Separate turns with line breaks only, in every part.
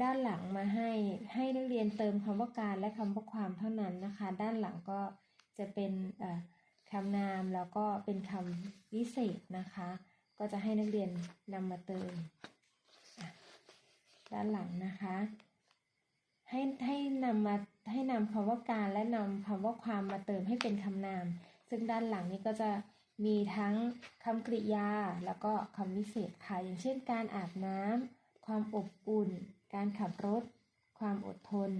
ด้านหลังมาให้ให้นักเรียนเติมคำว่าการและคำว่าความเท่านั้นนะคะ ด้านหลังก็จะเป็นคำนามแล้วก็เป็นคำวิเศษนะคะ ก็จะให้นักเรียนนำมาเติม ด้านหลังนะคะ ให้ให้นำมาให้นำคำว่าการและนำคำว่าความมาเติมให้เป็นคำนาม ซึ่งด้านหลังนี้ก็จะมีทั้งคำกริยาแล้วก็คำวิเศษค่ะอย่างเช่น การอาบน้ำ ความอบอุ่น การขับรถ ความอดทน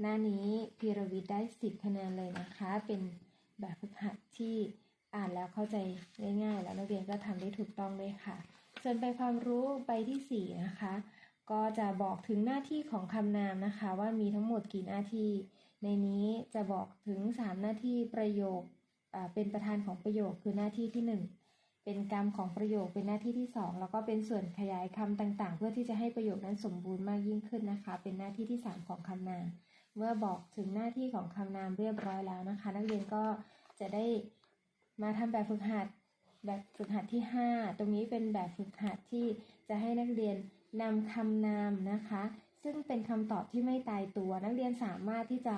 หน้านี้พีรวิทย์ได้ 10 คะแนนเลยนะคะ เป็นแบบฝึกหัดที่อ่านแล้วเข้าใจง่ายๆ แล้วนักเรียนก็ทำได้ถูกต้องด้วยค่ะ ส่วนใบความรู้ใบที่ 4 นะคะ ก็จะบอกถึงหน้าที่ของคำนามนะคะ ว่ามีทั้งหมดกี่หน้าที่ ในนี้จะบอกถึง 3 หน้าที่ประโยคเป็นประธานของประโยคคือหน้าที่ที่ 1 เป็นกรรมของประโยคเป็นหน้าที่ที่ 2 แล้วก็เป็นส่วนขยายคำต่างๆ เพื่อที่จะให้ประโยคนั้นสมบูรณ์มากยิ่งขึ้นนะคะ เป็นหน้าที่ที่ 3 ของคำนามเมื่อบอกถึงหน้าที่ของคำนามเรียบร้อยแล้วนะคะ นักเรียนก็จะได้มาทำแบบฝึกหัดแบบฝึกหัดที่ 5 ตรงนี้เป็นแบบฝึกหัดที่จะให้นักเรียนนำคำนามนะคะ ซึ่งเป็นคำตอบที่ไม่ตายตัว นักเรียนสามารถที่จะ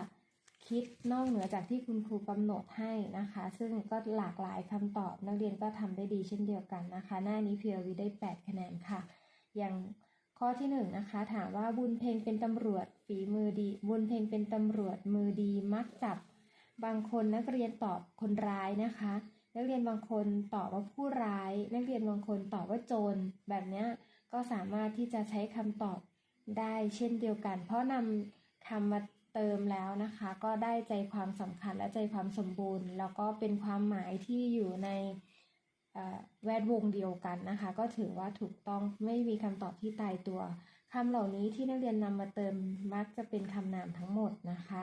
คิดนอกเหนือจากที่คุณครูกำหนดให้นะคะ ซึ่งก็หลากหลายคำตอบนักเรียนก็ทำได้ดีเช่นเดียวกันนะคะ หน้านี้เพียวีได้ 8 คะแนนค่ะ อย่างข้อที่1นงนะคะ ถามว่าบุญเพ็งเป็นตำรวจฝีมือดี บุญเพ็งเป็นตำรวจมือดีมักจับบางคนนักเรียนตอบคนร้ายนะคะ นักเรียนบางคนตอบว่าผู้ร้าย นักเรียนบางคนตอบว่าโจรแบบนี้ก็สามารถที่จะใช้คำตอบได้เช่นเดียวกัน เพราะนำคำมา เติมแล้วนะคะ ก็ได้ใจความสำคัญและใจความสมบูรณ์ แล้วก็เป็นความหมายที่อยู่ในแวดวงเดียวกันนะคะ ก็ถือว่าถูกต้องไม่มีคำตอบที่ตายตัวคำเหล่านี้ที่นักเรียนนำมาเติมมักจะเป็นคำนามทั้งหมดนะคะ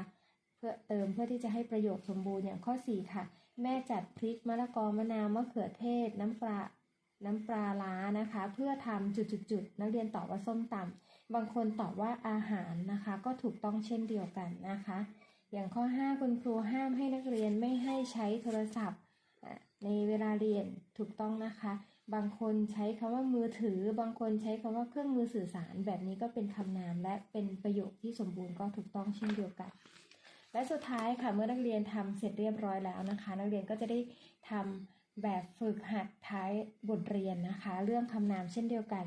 เพื่อเติมเพื่อที่จะให้ประโยคสมบูรณ์อย่างข้อ 4 ค่ะ แม่จัดพริกมะละกอมะนาวมะเขือเทศ น้ำปลา น้ำปลาล้านะคะ เพื่อทำจุดๆนักเรียนตอบว่าส้มตำบางคนตอบว่าอาหารนะคะ ก็ถูกต้องเช่นเดียวกันนะคะ อย่างข้อ 5 คุณครูห้ามให้นักเรียนไม่ให้ใช้โทรศัพท์ ในเวลาเรียนถูกต้องนะคะ บางคนใช้คำว่ามือถือ บางคนใช้คำว่าเครื่องมือสื่อสาร แบบนี้ก็เป็นคำนามและเป็นประโยคที่สมบูรณ์ก็ถูกต้องเช่นเดียวกันและสุดท้ายค่ะเมื่อนักเรียนทำเสร็จเรียบร้อยแล้วนะคะ นักเรียนก็จะได้ทำ แบบฝึกหัดท้ายบทเรียนนะคะ เรื่องคำนามเช่นเดียวกัน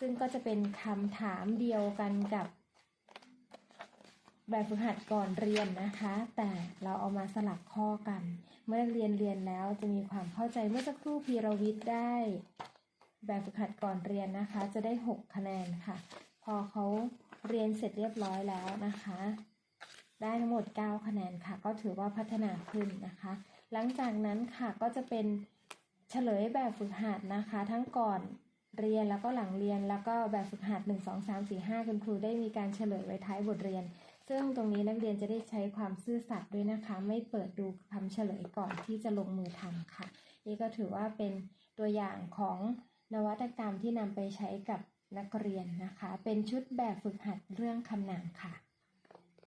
ซึ่งก็จะเป็นคำถามเดียวกันกับ แบบฝึกหัดก่อนเรียนนะคะ แต่เราเอามาสลับข้อกัน เมื่อเรียนเรียนแล้วจะมีความเข้าใจเมื่อสักครู่พีรวิทย์ได้ แบบฝึกหัดก่อนเรียนนะคะ จะได้ 6 คะแนนค่ะ พอเขาเรียนเสร็จเรียบร้อยแล้วนะคะ ได้ทั้งหมด 9 คะแนนค่ะ ก็ถือว่าพัฒนาขึ้นนะคะ หลังจากนั้นค่ะก็จะเป็นเฉลยแบบฝึกหัดนะคะ ทั้งก่อนเรียนแล้วก็หลังเรียนแล้วก็แบบฝึกหัด1 2 3 4 5 คุณครูได้มีการเฉลยไว้ท้ายบทเรียน ซึ่งตรงนี้นักเรียนจะได้ใช้ความซื่อสัตย์ด้วยนะคะ ไม่เปิดดูคำเฉลยก่อนที่จะลงมือทำค่ะ นี่ก็ถือว่าเป็นตัวอย่างของนวัตกรรมที่นำไปใช้กับนักเรียนนะคะ เป็นชุดแบบฝึกหัดเรื่องคำนามค่ะ